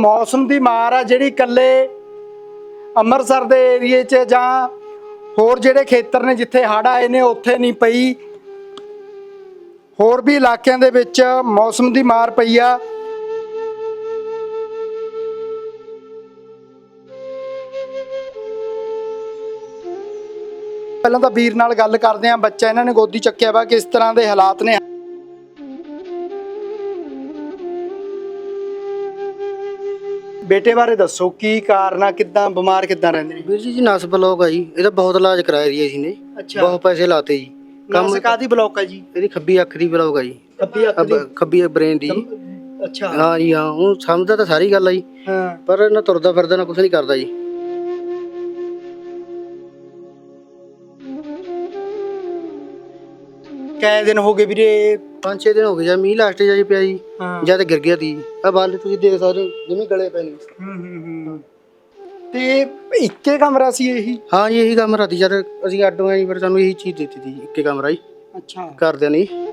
ਮੌਸਮ ਦੀ ਮਾਰ ਆ ਜਿਹੜੀ ਇਕੱਲੇ ਅੰਮ੍ਰਿਤਸਰ ਦੇ ਏਰੀਏ 'ਚ ਜਾਂ ਹੋਰ ਜਿਹੜੇ ਖੇਤਰ ਨੇ ਜਿੱਥੇ ਹੜ੍ਹ ਆਏ ਨੇ, ਉੱਥੇ ਨਹੀਂ ਪਈ। ਹੋਰ ਵੀ ਇਲਾਕਿਆਂ ਦੇ ਵਿੱਚ ਮੌਸਮ ਦੀ ਮਾਰ ਪਈ ਆ। ਪਹਿਲਾਂ ਤਾਂ ਵੀਰ ਨਾਲ ਗੱਲ ਕਰਦੇ ਆ ਬੱਚਾ ਇਹਨਾਂ ਨੇ ਗੋਦੀ ਚੱਕਿਆ ਵਾ, ਕਿਸ ਤਰ੍ਹਾਂ ਦੇ ਹਾਲਾਤ ਨੇ? ਬੇਟੇ ਬਾਰੇ ਦੱਸੋ ਕੀ ਕਾਰਨ ਆ ਕਿੱਦਾਂ ਬਿਮਾਰ ਕਿੱਦਾਂ ਰਹਿੰਦੇ ਨੇ? ਵੀਰ ਜੀ ਜੀ ਨਸ ਬਲੌਕ ਆ ਜੀ। ਇਹਦਾ ਬਹੁਤ ਇਲਾਜ ਕਰਾਇਆ ਜੀ ਅਸੀਂ ਨੇ। ਅੱਛਾ। ਬਹੁਤ ਪੈਸੇ ਲਾਤੇ ਜੀ। ਕੰਮ ਕਾਦੀ ਬਲੌਕ ਆ ਜੀ? ਇਹਦੀ ਖੱਬੀ ਅੱਖ ਦੀ ਬਲੌਕ ਆ ਜੀ। ਖੱਬੀ ਅੱਖ ਦੀ? ਅਬ- ਖੱਬੀ ਬ੍ਰੇਨ ਦੀ। ਅੱਛਾ। ਹਾਂ ਜੀ ਹਾਂ। ਉਹ ਸਮਝਦਾ ਤਾਂ ਸਾਰੀ ਗੱਲ ਆ ਜੀ। ਹਾਂ। ਪਰ ਨਾ ਤੁਰਦਾ ਫਿਰਦਾ ਨਾ ਕੁਝ ਨਹੀਂ ਕਰਦਾ ਜੀ। ਕੈ ਦਿਨ ਹੋ ਗਏ ਵੀਰੇ। ਪੰਜ ਛੇ ਦਿਨ ਹੋ ਗਏ ਜਾਂ ਮੀਂਹ ਲਾਸਟ ਜਾ ਜੀ ਪਿਆ ਜੀ। ਹਾਂ। ਜਦ ਗਿਰ ਗਿਆ ਤੀ। ਆ ਬਾਲ ਤੁਸੀਂ ਦੇਖ ਸਕਦੇ ਹੋ ਜਿਵੇਂ ਗਲੇ ਪਏ ਨੇ। ਹੂੰ ਹੂੰ ਹੂੰ। ਤੇ ਇੱਕੇ ਕਮਰਾ ਸੀ ਇਹੀ ਹਾਂ? ਜੀ ਇਹੀ ਕੰਮ ਰਾਤੀ ਜਦ ਅਸੀਂ ਅੱਡ ਜੀ ਫਿਰ ਸਾਨੂੰ ਇਹੀ ਚੀਜ਼ ਦਿੱਤੀ ਤੀ ਇੱਕੇ ਕਮਰਾ ਜੀ। ਅੱਛਾ। ਘਰਦਿਆਂ ਨੇ ਜੀ।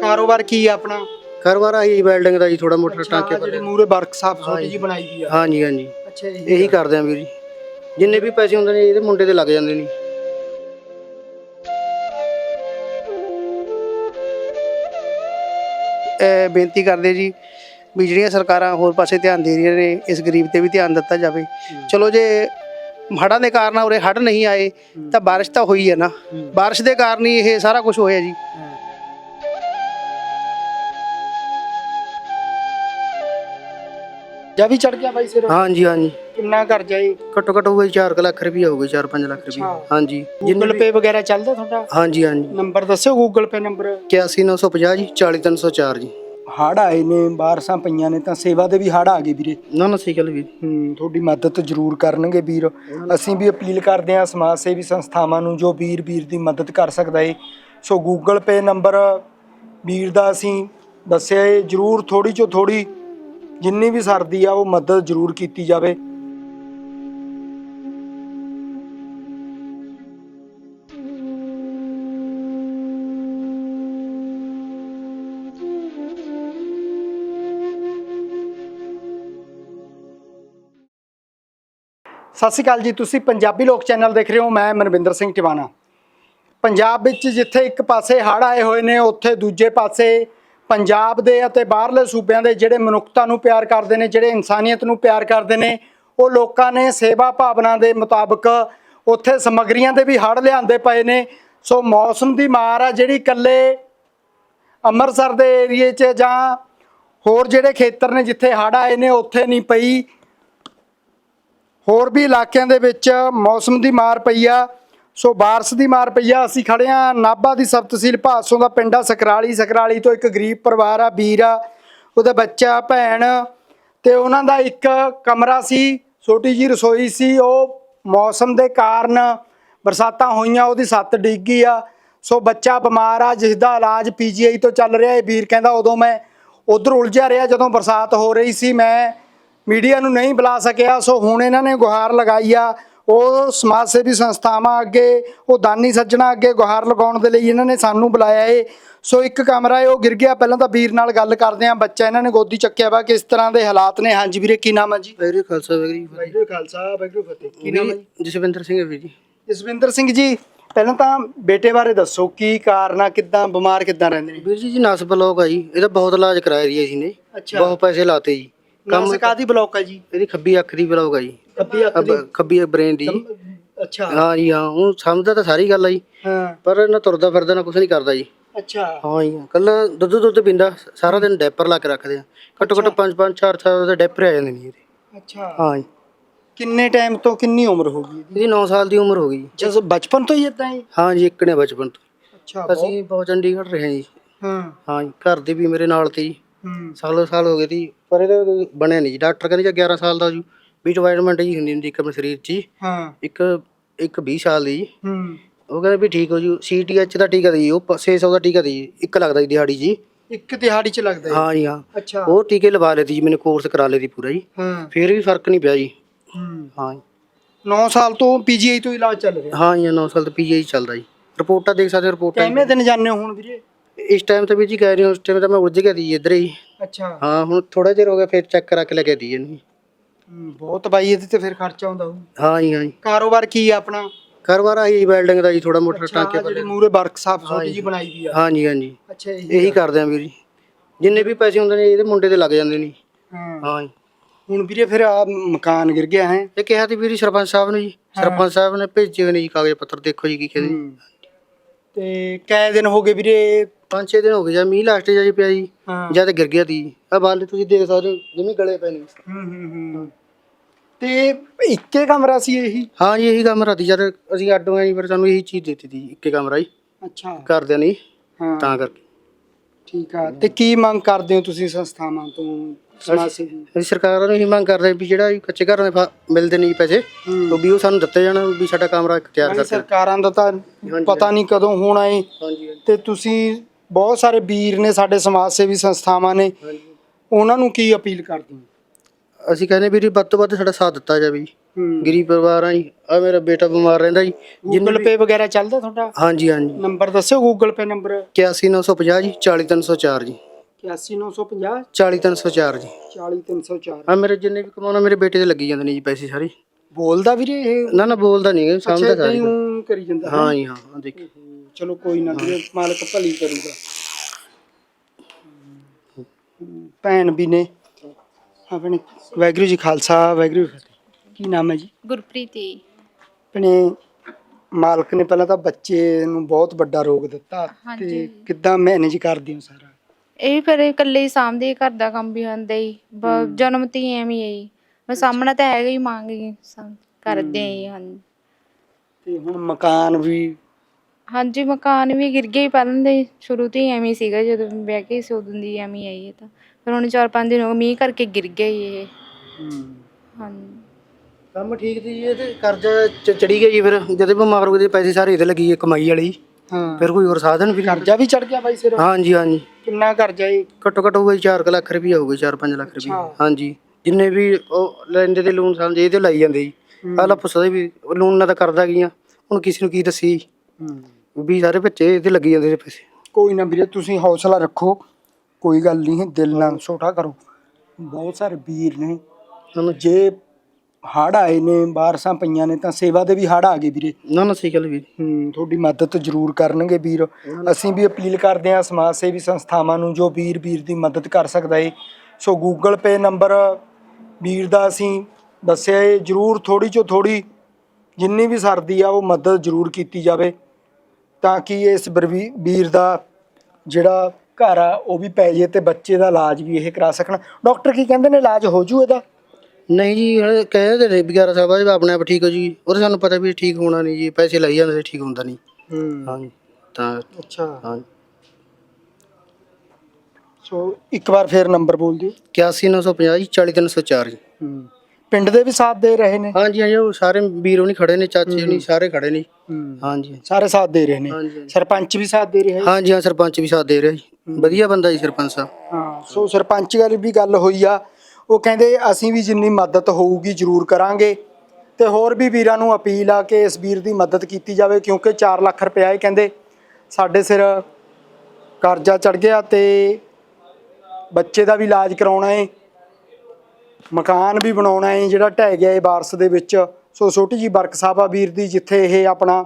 ਕਾਰੋਬਾਰ ਕੀ ਆ ਆਪਣਾ? ਕਾਰੋਬਾਰ ਆਈ ਵੈਲਡਿੰਗ ਦਾ ਜੀ ਥੋੜਾ ਮੋਟਾ ਟਾਂਕੇ ਜਿਹੜੀ ਮੂਰੇ ਵਰਕਸ਼ਾਪ ਛੋਟੀ ਜੀ। ਬਣਾਈ ਦੀ ਆ। ਹਾਂ ਜੀ ਹਾਂ ਜੀ। ਅੱਛਾ ਜੀ। ਇਹੀ ਕਰਦੇ ਆ ਵੀਰ ਜੀ। ਜਿੰਨੇ ਵੀ ਪੈਸੇ ਹੁੰਦੇ ਨੇ ਇਹਦੇ ਮੁੰਡੇ ਤੇ ਲੱਗ ਜਾਂਦੇ ਨੇ। ਅਹ ਬੇਨਤੀ ਕਰਦੇ ਜੀ ਵੀ ਜਿਹੜੀਆਂ ਸਰਕਾਰਾਂ ਹੋਰ ਪਾਸੇ ਧਿਆਨ ਦੇ ਰਹੀਆਂ ਨੇ ਇਸ ਗਰੀਬ ਤੇ ਵੀ ਧਿਆਨ ਦਿੱਤਾ ਜਾਵੇ। ਚਲੋ ਜੇ ਹੜ੍ਹਾਂ ਦੇ ਕਾਰਨ ਉਰੇ ਹੜ੍ਹ ਨਹੀਂ ਆਏ ਤਾਂ ਬਾਰਿਸ਼ ਤਾਂ ਹੋਈ ਹੈ ਨਾ। ਬਾਰਿਸ਼ ਦੇ ਕਾਰਨ ਹੀ ਇਹ ਸਾਰਾ ਕੁਝ ਹੋਇਆ ਜੀ। ਜਾ ਵੀ ਚੜ ਗਿਆ ਬਾਈ ਸਿਰ? ਹਾਂ ਜੀ ਹਾਂ ਜੀ ਕਿੰਨਾ ਕਰ ਜਾਏ? ਘੱਟੋ ਘੱਟ ਹੋਊਗਾ 4 ਲੱਖ ਰੁਪਈਆ ਹੋਊਗਾ 4-5 ਲੱਖ ਰੁਪਈਆ। ਅੱਛਾ। ਹਾਂ ਜੀ ਗੂਗਲ ਪੇ ਵਗੈਰਾ ਚੱਲਦਾ ਤੁਹਾਡਾ? ਹਾਂ ਜੀ ਹਾਂ ਜੀ ਨੰਬਰ ਦੱਸਿਓ ਗੂਗਲ ਪੇ ਨੰਬਰ। 81950 ਜੀ 40304 ਜੀ। ਹੜ ਆਏ ਨੇ ਬਾਰਸਾਂ ਪਈਆਂ ਨੇ ਤਾਂ ਸੇਵਾ ਦੇ ਵੀ ਹੜ ਆ ਗਏ ਵੀਰੇ। ਨਾ ਨਾ ਸਹੀ ਗੱਲ ਵੀਰ। ਹੂੰ ਤੁਹਾਡੀ ਮਦਦ ਜ਼ਰੂਰ ਕਰਨਗੇ ਵੀਰ। ਅਸੀਂ ਵੀ ਅਪੀਲ ਕਰਦੇ ਹਾਂ ਸਮਾਜ ਸੇਵੀ ਸੰਸਥਾਵਾਂ ਨੂੰ ਜੋ ਵੀਰ ਵੀਰ ਦੀ ਮਦਦ ਕਰ ਸਕਦਾ ਏ। ਸੋ ਗੂਗਲ ਪੇ ਨੰਬਰ ਵੀਰ ਦਾ ਅਸੀਂ ਦੱਸਿਆ ਏ ਜ਼ਰੂਰ ਥੋੜੀ ਚੋਂ ਥੋੜੀ ਜਿੰਨੀ ਵੀ ਸਰਦੀ ਆ, ਉਹ ਮਦਦ ਜ਼ਰੂਰ ਕੀਤੀ ਜਾਵੇ। ਸਤਿ ਸ਼੍ਰੀ ਅਕਾਲ ਜੀ, ਤੁਸੀਂ ਪੰਜਾਬੀ ਲੋਕ ਚੈਨਲ ਦੇਖ ਰਹੇ ਹੋ, ਮੈਂ ਮਨਵਿੰਦਰ ਸਿੰਘ ਟਿਵਾਣਾ। ਪੰਜਾਬ ਵਿੱਚ ਜਿੱਥੇ ਇੱਕ ਪਾਸੇ ਹੜ੍ਹ ਆਏ ਹੋਏ ਨੇ, ਉੱਥੇ ਦੂਜੇ ਪਾਸੇ ਪੰਜਾਬ ਦੇ ਅਤੇ ਬਾਹਰਲੇ ਸੂਬਿਆਂ ਦੇ ਜਿਹੜੇ ਮਨੁੱਖਤਾ ਨੂੰ ਪਿਆਰ ਕਰਦੇ ਨੇ, ਜਿਹੜੇ ਇਨਸਾਨੀਅਤ ਨੂੰ ਪਿਆਰ ਕਰਦੇ ਨੇ, ਉਹ ਲੋਕਾਂ ਨੇ ਸੇਵਾ ਭਾਵਨਾ ਦੇ ਮੁਤਾਬਕ ਉੱਥੇ ਸਮੱਗਰੀਆਂ ਦੇ ਵੀ ਹੜ੍ਹ ਲਿਆਂਦੇ ਪਏ ਨੇ। ਸੋ ਮੌਸਮ ਦੀ ਮਾਰ ਆ ਜਿਹੜੀ ਇਕੱਲੇ ਅੰਮ੍ਰਿਤਸਰ ਦੇ ਏਰੀਏ 'ਚ ਜਾਂ ਹੋਰ ਜਿਹੜੇ ਖੇਤਰ ਨੇ ਜਿੱਥੇ ਹੜ੍ਹ ਆਏ ਨੇ, ਉੱਥੇ ਨਹੀਂ ਪਈ। ਹੋਰ ਵੀ ਇਲਾਕਿਆਂ ਦੇ ਵਿੱਚ ਮੌਸਮ ਦੀ ਮਾਰ ਪਈ ਆ। ਸੋ ਬਾਰਸ ਦੀ ਮਾਰ ਪਈ ਆ, ਅਸੀਂ ਖੜੇ ਆ ਨਾਭਾ ਦੀ ਸਬ ਤਹਿਸੀਲ ਭਾਸੋਂ ਦਾ ਪਿੰਡ ਆ, ਸਕਰਾਲੀ ਸਕਰਾਲੀ ਤੋਂ ਇੱਕ ਗਰੀਬ ਪਰਿਵਾਰ ਆ, ਵੀਰ ਆ, ਉਹਦਾ ਬੱਚਾ, ਭੈਣ, ਤੇ ਉਹਨਾਂ ਦਾ ਇੱਕ ਕਮਰਾ ਸੀ, ਛੋਟੀ ਜੀ ਰਸੋਈ ਸੀ, ਉਹ ਮੌਸਮ ਦੇ ਕਾਰਨ ਬਰਸਾਤਾਂ ਹੋਈਆਂ, ਉਹਦੀ ਛੱਤ ਡਿੱਗ ਗਈ ਆ, ਸੋ ਬੱਚਾ ਬਿਮਾਰ ਆ ਜਿਸ ਦਾ ਇਲਾਜ ਪੀਜੀਆਈ ਤੋਂ ਚੱਲ ਰਿਹਾ ਹੈ ਵੀਰ ਕਹਿੰਦਾ ਉਦੋਂ ਮੈਂ ਉਧਰ ਉਲਝਿਆ ਰਿਹਾ ਜਦੋਂ ਬਰਸਾਤ ਹੋ ਰਹੀ ਸੀ, ਮੈਂ ਮੀਡੀਆ ਨੂੰ ਨਹੀਂ ਬੁਲਾ ਸਕਿਆ, ਸੋ ਹੁਣ ਇਹਨਾਂ ਨੇ ਗੁਹਾਰ ਲਗਾਈ ਆ ਉਹ ਸਮਾਜ ਸੇਵੀ ਸੰਸਥਾਵਾਂ ਅੱਗੇ ਉਹ ਦਾਨੀ ਸੱਜਣਾ ਅੱਗੇ ਗੁਹਾਰ ਲਗਾਉਣ ਦੇ ਲਈ ਇਹਨਾਂ ਨੇ ਸਾਨੂੰ ਬੁਲਾਇਆ ਏ। ਸੋ ਇੱਕ ਕਮਰਾ ਏ ਉਹ ਗਿਰ ਗਿਆ। ਪਹਿਲਾਂ ਤਾਂ ਵੀਰ ਨਾਲ ਗੱਲ ਕਰਦੇ ਆ ਬੱਚਾ ਇਹਨਾਂ ਨੇ ਗੋਦੀ ਚੱਕਿਆ ਵਾ ਕਿਸ ਤਰ੍ਹਾਂ ਦੇ ਹਾਲਾਤ ਨੇ? ਹਾਂਜੀ ਵੀਰੇ ਕੀ ਨਾਮ ਹੈ ਜੀ? ਵੈਰੀ ਖਾਲਸਾ ਵੈਰੀ ਵਾਹਿਗੁਰੂ ਖਾਲਸਾ ਵਾਹਿਗੁਰੂ ਫਤਿਹ। ਜਸਵਿੰਦਰ ਸਿੰਘ ਹੈ ਵੀਰ ਜੀ। ਜਸਵਿੰਦਰ ਸਿੰਘ ਜੀ ਪਹਿਲਾਂ ਤਾਂ ਬੇਟੇ ਬਾਰੇ ਦੱਸੋ ਕੀ ਕਾਰਨ ਆ ਕਿੱਦਾਂ ਬਿਮਾਰ ਕਿੱਦਾਂ ਰਹਿੰਦੇ ਨੇ? ਵੀਰ ਜੀ ਜੀ ਨਸ ਬਲੌਕ ਆ ਜੀ। ਇਹਦਾ ਬਹੁਤ ਇਲਾਜ ਕਰਾਇਆ ਜੀ ਅਸੀਂ ਨੇ। ਬਹੁਤ ਪੈਸੇ ਲਾਤੇ ਜੀ। ਕੰਮ ਕਾਦੀ ਬਲੌਕ ਹੈ ਜੀ। ਇਹਦੀ ਖੱਬੀ ਅੱਖ ਦੀ ਬਲੌਕ ਆ ਜੀ। ਖੱਬੀ ਅੱਖ ਦੀ? ਖੱਬੀ ਬ੍ਰੇਨ ਦੀ। ਅੱਛਾ। ਹਾਂ ਜੀ ਹਾਂ ਉਹ ਸਮਝਦਾ ਤਾਂ ਸਾਰੀ ਗੱਲ ਆ ਜੀ। ਹਾਂ। ਪਰ ਨਾ ਤੁਰਦਾ ਫਿਰਦਾ ਨਾ ਕੁਝ ਨਹੀਂ ਕਰਦਾ ਜੀ। ਅੱਛਾ। ਹਾਂ ਜੀ ਕੱਲਾ ਦੁੱਧ ਦੁੱਧ ਪੀਂਦਾ ਸਾਰਾ ਦਿਨ ਡੈਪਰ ਲਾ ਕੇ ਰੱਖਦੇ ਆ। ਘੱਟੋ ਘੱਟ 5 5 4 ਸਾਲ ਦੇ ਡੈਪਰ ਆ ਜਾਂਦੇ ਨੇ ਇਹਦੇ। ਅੱਛਾ। ਹਾਂ ਜੀ। ਕਿੰਨੇ ਟਾਈਮ ਤੋਂ ਕਿੰਨੀ ਉਮਰ ਹੋ ਗਈ ਇਹਦੀ? ਇਹਦੀ 9 ਸਾਲ ਦੀ ਉਮਰ ਹੋ ਗਈ ਜਦੋਂ ਬਚਪਨ ਤੋਂ ਹੀ ਇਦਾਂ ਹੀ? ਹਾਂ ਜੀ ਇੱਕ ਨੇ ਬਚਪਨ ਤੋਂ। ਅੱਛਾ ਅਸੀਂ ਬਹੁਤ ਚੰਡੀਗੜ੍ਹ ਰਹੇ ਹਾਂ ਜੀ। ਹਾਂ। ਹਾਂ ਜੀ ਘਰ ਦੇ ਵੀ ਮੇਰੇ ਨਾਲ ਤੇ ਜੀ। ਹੂੰ ਸਾਲੋ ਸਾਲ ਹੋ ਗਏ ਸੀ ਪਰ ਇਹਦਾ ਕੋਈ ਬਣਿਆ ਨਹੀਂ ਜੀ। ਡਾਕਟਰ ਕਹਿੰਦੇ ਜੀ 11 ਸਾਲ ਦਾ ਜੀ ਵੀ ਡਿਵਾਈਡਮੈਂਟ ਜੀ ਹੁੰਦੀ ਹੁੰਦੀ ਇੱਕ ਆਪਣੇ ਸਰੀਰ 'ਚ ਜੀ। ਹਾਂ। ਇੱਕ ਇੱਕ 20 ਸਾਲ ਦੀ ਜੀ। ਹੂੰ। ਉਹ ਕਹਿੰਦੇ ਵੀ ਠੀਕ ਹੋ ਜੂ ਸੀਟੀਐਚ ਦਾ ਟੀਕਾ ਦੀ ਉਹ 600 ਦਾ ਟੀਕਾ ਦੀ ਇੱਕ ਲੱਗਦਾ ਜੀ ਦਿਹਾੜੀ ਜੀ। ਇੱਕ ਦਿਹਾੜੀ ਚ ਲੱਗਦਾ ਹੈ ਹਾਂ ਜੀ ਹਾਂ। ਅੱਛਾ। ਉਹ ਟੀਕੇ ਲਵਾ ਲਏ ਜੀ ਮੈਨੂੰ ਕੋਰਸ ਕਰਾ ਲਏ ਪੂਰਾ ਜੀ। ਹਾਂ। ਫਿਰ ਵੀ ਫ਼ਰਕ ਨਹੀਂ ਪਿਆ ਜੀ। ਹੂੰ। ਹਾਂ ਜੀ। 9 ਸਾਲ ਤੋਂ ਪੀਜੀਆਈ ਤੋਂ ਇਲਾਜ ਚੱਲ ਰਿਹਾ। ਹਾਂ ਜੀ 9 ਸਾਲ ਤੋਂ ਪੀਜੀ ਚੱਲਦਾ ਜੀ। ਰਿਪੋਰਟਾਂ ਦੇਖ ਸਕਦੇ ਰਿਪੋਰਟਾਂ ਕਿੰਨੇ ਦਿਨ ਜਾਂਦੇ ਹੋ ਹੁਣ ਵੀਰੇ? ਇਸ ਟਾਈਮ ਤਾਂ ਵੀ ਜੀ ਕਹਿ ਰਹੀ ਹਾਂ ਉਸ ਟਾਈਮ ਤਾਂ ਮੈਂ ਉਲਝ ਗਿਆ ਸੀ ਇੱਧਰ ਹੀ। ਅੱਛਾ। ਹਾਂ ਹੁਣ ਥੋੜਾ ਚਿਰ ਹੋ ਗਿਆ ਫਿਰ ਚੈੱਕ ਕਰਾ ਕੇ ਲੈ ਕੇ ਦੀ ਇਹਨੂੰ। ਬਹੁਤ ਬਾਈ ਇਹਦੇ ਤੇ ਫਿਰ ਖਰਚਾ ਆਉਂਦਾ ਹੋਊ। ਹਾਂ ਜੀ ਹਾਂ ਜੀ। ਕਾਰੋਬਾਰ ਕੀ ਆ ਆਪਣਾ? ਕਾਰੋਬਾਰ ਆਹੀ ਵੈਲਡਿੰਗ ਦਾ ਜੀ ਥੋੜਾ ਮੋਟਾ ਟਾਂਕੇ ਆਹ ਜਿਹੜੀ ਮੂਰੇ ਵਰਕਸ਼ਾਪ ਛੋਟੀ ਜੀ। ਬਣਾਈ ਵੀ ਆ। ਹਾਂ ਜੀ ਹਾਂ ਜੀ। ਅੱਛਾ ਜੀ। ਇਹੀ ਕਰਦੇ ਆ ਵੀਰ ਜੀ। ਜਿੰਨੇ ਵੀ ਪੈਸੇ ਹੁੰਦੇ ਨੇ ਇਹਦੇ ਮੁੰਡੇ ਤੇ ਲੱਗ ਜਾਂਦੇ ਨੇ। ਹਾਂ। ਹਾਂ ਜੀ। ਹੁਣ ਵੀਰੇ ਫਿਰ ਆ ਮਕਾਨ ਗਿਰ ਗਿਆ ਹੈ। ਇਹ ਕਿਹਾ ਤੇ ਵੀਰ ਜੀ ਸਰਪੰਚ ਸਾਹਿਬ ਨੇ ਜੀ। ਸਰਪੰਚ ਸਾਹਿਬ ਨੇ ਭੇਜੇ ਨੇ ਜੀ ਕਾਗਜ਼ ਪੱਤਰ ਦੇਖੋ ਜੀ ਕੀ ਕਹਿੰਦੇ। ਤੇ ਕੈ ਦਿਨ ਹੋ ਗਏ ਵੀਰੇ? ਪੰਜ ਛੇ ਦਿਨ ਹੋ ਗਏ ਜਾਂ ਮੀਂਹ ਲਾਸਟ ਜਾ ਜੀ ਪਿਆ ਜੀ। ਹਾਂ। ਜਦ ਗਿਰ ਗਿਆ ਤੀ। ਆ ਬਾਲੇ ਤੁਸੀਂ ਦੇਖ ਸਕਦੇ ਹੋ ਜਿਵੇਂ ਗਲੇ ਪਏ ਨੇ। ਹੂੰ ਹੂੰ ਹੂੰ। ਤੇ ਇੱਕੇ ਕਮਰਾ ਸੀ ਇਹੀ? ਹਾਂ ਜੀ ਇਹੀ ਕੰਮ ਰਾਤੀ ਜਦ ਅਸੀਂ ਅੱਡੋਂ ਆਏ ਜੀ ਫਿਰ ਸਾਨੂੰ ਇਹੀ ਚੀਜ਼ ਦਿੱਤੀ ਤੀ ਇੱਕੇ ਕਮਰਾ ਜੀ। ਅੱਛਾ। ਘਰਦਿਆਂ ਨੇ ਜੀ, ਹਾਂ। ਤਾਂ ਕਰਕੇ। ਠੀਕ ਆ। ਤੇ ਕੀ ਮੰਗ ਕਰਦੇ ਹੋ ਤੁਸੀਂ ਸੰਸਥਾਵਾਂ ਤੋਂ? ਸਮਾਜ ਸੇਵੀ ਅਸੀਂ ਸਰਕਾਰਾਂ ਨੂੰ ਇਹੀ ਮੰਗ ਕਰਦੇ ਵੀ ਜਿਹੜਾ ਕੱਚੇ ਘਰਾਂ ਦੇ ਫਾ- ਮਿਲਦੇ ਨਹੀਂ ਪੈਸੇ ਉਹ ਵੀ ਉਹ ਸਾਨੂੰ ਦਿੱਤੇ ਜਾਣ ਵੀ ਸਾਡਾ ਕਮਰਾ ਇੱਕ ਤਿਆਰ ਕਰਕੇ। ਸਰਕਾਰਾਂ ਦਾ ਤਾਂ ਪਤਾ ਨਹੀਂ ਕਦੋਂ ਹੋਣਾ ਏ। ਹਾਂਜੀ ਤੇ ਤੁਸੀਂ ਬਹੁਤ ਸਾਰੇ ਵੀਰ ਨੇ ਸਾਡੇ ਸਮਾਜ ਸੇਵੀ ਸੰਸਥਾਵਾਂ ਨੇ। ਹਾਂਜੀ। ਉਹਨਾਂ ਨੂੰ ਕੀ ਅਪੀਲ ਕਰਦੇ ਹੋ? ਅਸੀਂ ਕਹਿੰਦੇ ਵੀ ਜੀ ਵੱਧ ਤੋਂ ਵੱਧ ਸਾਡਾ ਸਾਥ ਦਿੱਤਾ ਜਾਵੇ ਜੀ। ਹੂੰ। ਗਰੀਬ ਪਰਿਵਾਰ ਆ ਜੀ ਆ ਮੇਰਾ ਬੇਟਾ ਬਿਮਾਰ ਰਹਿੰਦਾ ਜੀ। ਗੂਗਲ ਪੇ ਵਗੈਰਾ ਚੱਲਦਾ ਤੁਹਾਡਾ? ਹਾਂਜੀ ਹਾਂਜੀ। ਨੰਬਰ ਦੱਸਿਓ ਗੂਗਲ ਪੇ ਨੰਬਰ। 81950 ਜੀ 40304 ਜੀ। 81950 40304 ਜੀ। 40304 ਆ ਮੇਰੇ ਜਿੰਨੇ ਵੀ ਕਮਾਉਣਾ ਮੇਰੇ ਬੇਟੇ ਦੇ ਲੱਗੀ ਜਾਂਦੇ ਨੇ ਜੀ ਪੈਸੇ ਸਾਰੇ। ਬੋਲਦਾ ਵੀਰੇ ਇਹ? ਨਾ ਨਾ ਬੋਲਦਾ ਨਹੀਂ ਅੱਛਾ ਸਮਝਦਾ ਏਦਾਂ ਹੀ ਸਾਰੀ ਊਂ ਕਰੀ ਜਾਂਦਾ ਹਾਂ ਜੀ ਹਾਂ ਦੇਖੀ। ਚਲੋ ਕੋਈ ਨਾ ਵੀਰੇ ਮਾਲਕ ਭਲੀ ਕਰੂਗਾ। ਭੈਣ ਵੀ ਨੇ। ਆਪਣੇ ਜੀ ਖਾਲਸਾ ਵਾਹਿਗੁਰੂ ਜੀ ਕੀ ਫਤਿਹ। ਕੀ ਨਾਮ ਹੈ ਜੀ? ਗੁਰਪ੍ਰੀਤ ਜੀ। ਆਪਣੇ ਮਾਲਕ ਨੇ ਪਹਿਲਾਂ ਤਾਂ ਬੱਚੇ ਨੂੰ ਬਹੁਤ ਵੱਡਾ ਰੋਗ ਦਿੱਤਾ ਤੇ। ਕਿੱਦਾਂ ਮੈਨੇਜ ਕਰਦੇ ਹੋ ਸਾਰਾ? ਇਹ ਫਿਰ ਇਕੱਲੇ ਹੀ ਸਾਂਭਦੇ ਘਰ ਦਾ ਕੰਮ ਵੀ ਹੁੰਦਾ ਹੀ। ਜਨਮ ਤੀ ਐਵੇਂ ਹੀ ਹੈ ਜੀ। ਮੈਂ ਸਾਹਮਣਾ ਤਾਂ ਹੈਗਾ ਹੀ ਮੰਗ ਹੀ ਸੰ- ਕਰਦੇ ਆ ਜੀ ਹਾਂਜੀ। ਤੇ ਹੁਣ ਮਕਾਨ ਵੀ ਹਾਂਜੀ ਮਕਾਨ ਵੀ ਗਿਰ ਗਿਆ ਹੀ ਪਹਿਲਾਂ ਦੇ ਸ਼ੁਰੂ ਤੋਂ ਹੀ ਐਵੇਂ ਹੀ ਸੀਗਾ ਜਦੋਂ ਵਿਆਹ ਕੇ ਸੀ ਉਦੋਂ ਦੀ ਐਵੇਂ ਹੀ ਆਈ ਇਹ ਤਾਂ। ਫਿਰ ਹੁਣ 4-5 ਦਿਨ ਹੋ ਗਏ ਮੀਂਹ ਕਰਕੇ ਗਿਰ ਗਿਆ ਹੀ ਇਹ। ਹਾਂਜੀ। ਕੰਮ ਠੀਕ ਸੀ ਜੀ ਇਹ ਤੇ ਕਰਜ਼ਾ ਚੜੀ ਗਿਆ ਜੀ ਫਿਰ ਜਦੋਂ ਬਿਮਾਰ ਹੋ ਗਏ ਤੇ ਪੈਸੇ ਸਾਰੇ ਇਹਦੇ ਲੱਗੀ ਹੈ ਕਮਾਈ ਵਾਲੀ। ਹਾਂ। ਫਿਰ ਕੋਈ ਹੋਰ ਸਾਧਨ ਵੀ ਨਹੀਂ। ਕਰਜ਼ਾ ਵੀ ਚੜ ਗਿਆ ਬਾਈ ਸਿਰ ਹਾਂਜੀ ਹਾਂਜੀ। ਕਿੰਨਾ ਕਰਜ਼ਾ ਏ? ਘੱਟੋ ਘੱਟ ਹੋਊਗਾ 4 ਲੱਖ ਰੁਪਈਆ ਹੋਊਗਾ 4-5 ਲੱਖ ਰੁਪਈਆ। ਅੱਛਾ। ਹਾਂਜੀ। ਜਿੰਨੇ ਵੀ ਉਹ ਲੈਂਦੇ ਤੇ ਲੋਨ ਸਮਝੇ ਇਹ ਤੇ ਲਾਈ ਜਾਂਦੇ ਜੀ। ਆਲਾ ਪੁੱਛਦੇ ਵੀ ਲੋਨ ਨਾਲ ਤਾਂ ਕਰਦਾ ਗਈਆਂ ਹੁਣ ਕਿਸੇ ਨੂੰ ਕੀ ਦੱਸੀ? ਹੂੰ। ਵੀ ਸਾਰੇ ਬੱਚੇ ਇਹਦੇ ਲੱਗੀ ਜਾਂਦੇ ਨੇ ਪੈਸੇ। ਕੋਈ ਨਾ ਵੀਰੇ ਤੁਸੀਂ ਹੌਸਲਾ ਰੱਖੋ। ਕੋਈ ਗੱਲ ਨਹੀਂ ਦਿਲ ਨਾਲ ਛੋਟਾ ਕਰੋ। ਬਹੁਤ ਸਾਰੇ ਵੀਰ ਨੇ ਤੁਹਾਨੂੰ ਜੇ ਹੜ ਆਏ ਨੇ ਬਾਰਸਾਂ ਪਈਆਂ ਨੇ ਤਾਂ ਸੇਵਾ ਦੇ ਵੀ ਹੜ ਆ ਗਏ ਵੀਰੇ। ਨਾ ਨਾ ਸਹੀ ਗੱਲ ਵੀ ਹੂੰ ਤੁਹਾਡੀ ਮਦਦ ਜ਼ਰੂਰ ਕਰਨਗੇ ਵੀਰ। ਅਸੀਂ ਵੀ ਅਪੀਲ ਕਰਦੇ ਹਾਂ ਸਮਾਜ ਸੇਵੀ ਸੰਸਥਾਵਾਂ ਨੂੰ ਜੋ ਵੀਰ ਵੀਰ ਦੀ ਮਦਦ ਕਰ ਸਕਦਾ ਏ। ਸੋ ਗੂਗਲ ਪੇ ਨੰਬਰ ਵੀਰ ਦਾ ਅਸੀਂ ਦੱਸਿਆ ਏ ਜ਼ਰੂਰ ਥੋੜੀ ਚੋ ਥੋੜੀ ਜਿੰਨੀ ਵੀ ਸਰਦੀ ਆ ਉਹ ਮਦਦ ਜ਼ਰੂਰ ਕੀਤੀ ਜਾਵੇ। ਤਾਂ ਕਿ ਇਸ ਵੀਰ ਦਾ ਜਿਹੜਾ ਘਰ ਆ ਉਹ ਵੀ ਪੈ ਜੇ ਤੇ ਬੱਚੇ ਦਾ ਇਲਾਜ ਵੀ ਇਹ ਕਰਾ ਸਕਣ। ਡਾਕਟਰ ਕੀ ਕਹਿੰਦੇ ਨੇ ਇਲਾਜ ਹੋ ਜੂ ਇਹਦਾ? ਨਹੀਂ ਜੀ ਹਲੇ ਕਹਿੰਦੇ ਨੇ 11 ਸਾਲ ਬਾਅਦ ਆਪਣੇ ਆਪ ਠੀਕ ਹੋ ਜੀ ਉਹ ਸਾਨੂੰ ਪਤਾ ਵੀ ਠੀਕ ਹੋਣਾ ਨਹੀਂ ਜੀ ਪੈਸੇ ਲਾਈ ਜਾਂਦੇ ਤੇ ਠੀਕ ਹੁੰਦਾ ਨਹੀਂ। ਹੂੰ। ਹਾਂਜੀ ਤਾਂ ਅੱਛਾ। ਹਾਂ ਸੋ ਇੱਕ ਵਾਰ ਫੇਰ ਨੰਬਰ ਬੋਲ ਦਿਓ। 81950 ਜੀ 40304 ਜੀ। ਹੂੰ। ਪਿੰਡ ਦੇ ਵੀ ਸਾਥ ਦੇ ਰਹੇ ਨੇ? ਹਾਂਜੀ ਹਾਂਜੀ ਉਹ ਸਾਰੇ ਵੀਰ ਹੋਣੀ ਖੜੇ ਨੇ ਚਾਚੇ ਹੋਣੀ ਸਾਰੇ ਖੜੇ ਨੇ। ਹੂੰ। ਹਾਂਜੀ ਸਾਰੇ ਸਾਥ ਦੇ ਰਹੇ ਨੇ? ਹਾਂਜੀ। ਸਰਪੰਚ ਵੀ ਸਾਥ ਦੇ ਰਿਹਾ ਹੈ ਹਾਂਜੀ ਹਾਂ ਸਰਪੰਚ ਵੀ ਸਾਥ ਦੇ ਰਿਹਾ ਜੀ। ਵਧੀਆ ਬੰਦਾ ਜੀ ਸਰਪੰਚ ਸਾਹਿਬ। ਹਾਂ ਸੋ ਸਰਪੰਚ ਗੱਲ ਵੀ ਗੱਲ ਹੋਈ ਆ। ਉਹ ਕਹਿੰਦੇ, ਅਸੀਂ ਵੀ ਜਿੰਨੀ ਮਦਦ ਹੋਊਗੀ ਜ਼ਰੂਰ ਕਰਾਂਗੇ। ਤੇ ਹੋਰ ਵੀ ਵੀਰਾਂ ਨੂੰ ਅਪੀਲ ਆ ਕਿ ਇਸ ਵੀਰ ਦੀ ਮਦਦ ਕੀਤੀ ਜਾਵੇ, ਕਿਉਂਕਿ 4 ਲੱਖ ਰੁਪਇਆ ਇਹ ਕਹਿੰਦੇ, ਸਾਡੇ ਸਿਰ ਕਰਜ਼ਾ ਚੜ ਗਿਆ ਤੇ ਬੱਚੇ ਦਾ ਵੀ ਇਲਾਜ ਕਰਾਉਣਾ ਹੈ ਮਕਾਨ ਵੀ ਬਣਾਉਣਾ ਹੈ ਜਿਹੜਾ ਢਹਿ ਗਿਆ ਹੈ ਬਾਰਸ ਦੇ ਵਿੱਚ। ਸੋ ਛੋਟੀ ਜੀ ਵਰਕਸ਼ਾਪ ਆ ਵੀਰ ਦੀ, ਜਿੱਥੇ ਇਹ ਆਪਣਾ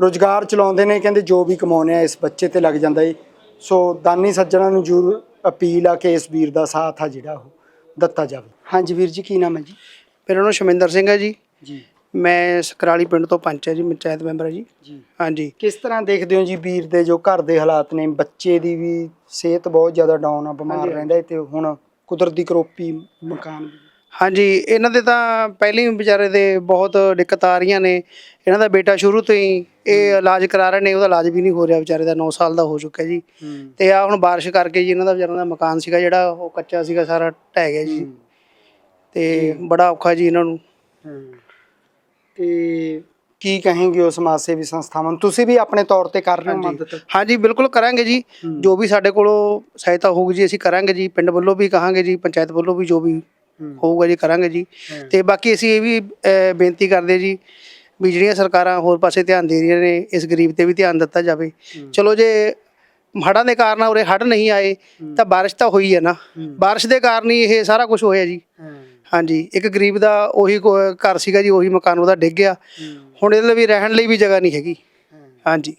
ਰੋਜ਼ਗਾਰ ਚਲਾਉਂਦੇ ਨੇ, ਕਹਿੰਦੇ ਜੋ ਵੀ ਕਮਾਉਂਦੇ ਆ, ਇਸ ਬੱਚੇ ਤੇ ਲੱਗ ਜਾਂਦਾ ਏ। ਸੋ ਦਾਨੀ ਸੱਜਣਾ ਨੂੰ ਜ਼ਰੂਰ ਅਪੀਲ ਆ ਕਿ ਇਸ ਵੀਰ ਦਾ ਸਾਥ ਆ ਜਿਹੜਾ ਉਹ। ਦਿੱਤਾ ਜਾਵੇ। ਹਾਂਜੀ ਵੀਰ ਜੀ ਕੀ ਨਾਮ ਹੈ ਜੀ? ਮੇਰਾ ਨਾਮ ਸ਼ਮਿੰਦਰ ਸਿੰਘ ਹੈ ਜੀ। ਜੀ। ਮੈਂ ਸਕਰਾਲੀ ਪਿੰਡ ਤੋਂ ਪੰਚ ਹੈ ਜੀ ਪੰਚਾਇਤ ਮੈਂਬਰ ਹੈ ਜੀ। ਜੀ। ਹਾਂਜੀ। ਕਿਸ ਤਰ੍ਹਾਂ ਦੇਖਦੇ ਹੋ ਜੀ ਵੀਰ ਦੇ ਜੋ ਘਰ ਦੇ ਹਾਲਾਤ ਨੇ? ਬੱਚੇ ਦੀ ਵੀ ਸਿਹਤ ਬਹੁਤ ਜ਼ਿਆਦਾ ਡਾਊਨ ਆ ਬਿਮਾਰ ਰਹਿੰਦਾ ਤੇ ਹੁਣ ਕੁਦਰਤੀ ਕਰੋਪੀ ਮਕਾਨ ਹਾਂਜੀ ਇਹਨਾਂ ਦੇ ਤਾਂ ਪਹਿਲਾਂ ਹੀ ਵਿਚਾਰੇ ਦੇ ਬਹੁਤ ਦਿੱਕਤ ਆ ਰਹੀਆਂ ਨੇ। ਇਹਨਾਂ ਦਾ ਬੇਟਾ ਸ਼ੁਰੂ ਤੋਂ ਹੀ ਇਹ ਇਲਾਜ ਕਰਾ ਰਹੇ ਨੇ ਉਹਦਾ ਇਲਾਜ ਵੀ ਨਹੀਂ ਹੋ ਰਿਹਾ ਵਿਚਾਰੇ ਦਾ 9 ਸਾਲ ਦਾ ਹੋ ਚੁੱਕਾ ਜੀ। ਤੇ ਆ ਹੁਣ ਬਾਰਿਸ਼ ਕਰਕੇ ਜੀ ਇਹਨਾਂ ਦਾ ਵਿਚਾਰਿਆਂ ਦਾ ਮਕਾਨ ਸੀਗਾ ਜਿਹੜਾ ਉਹ ਕੱਚਾ ਸੀਗਾ ਸਾਰਾ ਢਹਿ ਗਿਆ ਜੀ। ਤੇ ਬੜਾ ਔਖਾ ਜੀ ਇਹਨਾਂ ਨੂੰ। ਤੇ ਕੀ ਕहेंगे ਉਹ ਸਮਾਜ ਸੇਵੀ ਸੰਸਥਾਵਾਂ ਨੂੰ? ਤੁਸੀਂ ਵੀ ਆਪਣੇ ਤੌਰ ਤੇ ਕਰ ਰਹੇ ਹੋ ਮਦਦ? ਹਾਂਜੀ ਬਿਲਕੁਲ ਕਰਾਂਗੇ ਜੀ। ਜੋ ਵੀ ਸਾਡੇ ਕੋਲੋਂ ਸਹਾਇਤਾ ਹੋਊਗੀ ਜੀ ਅਸੀਂ ਕਰਾਂਗੇ ਜੀ। ਪਿੰਡ ਵੱਲੋਂ ਵੀ ਕਹਾਂਗੇ ਜੀ ਪੰਚਾਇਤ ਵੱਲੋਂ ਵੀ ਜੋ ਵੀ। ਹੋਊਗਾ ਜੀ ਕਰਾਂਗੇ ਜੀ। ਤੇ ਬਾਕੀ ਅਸੀਂ ਇਹ ਵੀ ਅਹ, ਬੇਨਤੀ ਕਰਦੇ ਜੀ ਵੀ ਜਿਹੜੀਆਂ ਸਰਕਾਰਾਂ ਹੋਰ ਪਾਸੇ ਧਿਆਨ ਦੇ ਰਹੀਆਂ ਨੇ ਇਸ ਗਰੀਬ ਤੇ ਵੀ ਧਿਆਨ ਦਿੱਤਾ ਜਾਵੇ। ਚਲੋ ਜੇ ਹੜ੍ਹਾਂ ਦੇ ਕਾਰਨ ਉਰੇ ਹੜ੍ਹ ਨਹੀਂ ਆਏ ਤਾਂ ਬਾਰਿਸ਼ ਤਾਂ ਹੋਈ ਹੈ ਨਾ। ਬਾਰਿਸ਼ ਦੇ ਕਾਰਨ ਹੀ ਇਹ ਸਾਰਾ ਕੁਝ ਹੋਇਆ ਜੀ। ਹਾਂਜੀ ਇੱਕ ਗਰੀਬ ਦਾ ਉਹੀ ਕੋ- ਘਰ ਸੀਗਾ ਜੀ ਉਹੀ ਮਕਾਨ ਉਹਦਾ ਡਿੱਗ ਗਿਆ। ਹੁਣ ਇਹਦੇ ਲਈ ਵੀ ਰਹਿਣ ਲਈ ਵੀ ਜਗ੍ਹਾ ਨਹੀਂ ਹੈਗੀ। ਹਾਂਜੀ।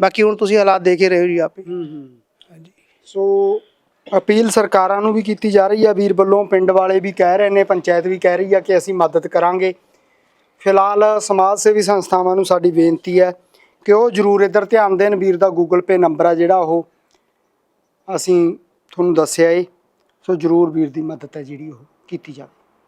ਬਾਕੀ ਹੁਣ ਤੁਸੀਂ ਹਾਲਾਤ ਦੇਖ ਹੀ ਰਹੇ ਹੋ ਜੀ ਆਪੇ। ਸੋ ਅਪੀਲ ਸਰਕਾਰਾਂ ਨੂੰ ਵੀ ਕੀਤੀ ਜਾ ਰਹੀ ਹੈ ਵੀਰ ਵੱਲੋਂ ਪਿੰਡ ਵਾਲੇ ਵੀ ਕਹਿ ਰਹੇ ਨੇ, ਪੰਚਾਇਤ ਵੀ ਕਹਿ ਰਹੀ ਹੈ ਕਿ ਅਸੀਂ ਮਦਦ ਕਰਾਂਗੇ। ਫਿਲਹਾਲ ਸਮਾਜ ਸੇਵੀ ਸੰਸਥਾਵਾਂ ਨੂੰ ਸਾਡੀ ਬੇਨਤੀ ਹੈ ਕਿ ਉਹ ਜ਼ਰੂਰ ਇੱਧਰ ਧਿਆਨ ਦੇਣ। ਵੀਰ ਦਾ ਗੂਗਲ ਪੇ ਨੰਬਰ ਆ ਜਿਹੜਾ ਉਹ ਅਸੀਂ ਤੁਹਾਨੂੰ ਦੱਸਿਆ ਏ, ਸੋ ਜ਼ਰੂਰ ਵੀਰ ਦੀ ਮਦਦ ਹੈ ਜਿਹੜੀ ਉਹ ਕੀਤੀ ਜਾਵੇ।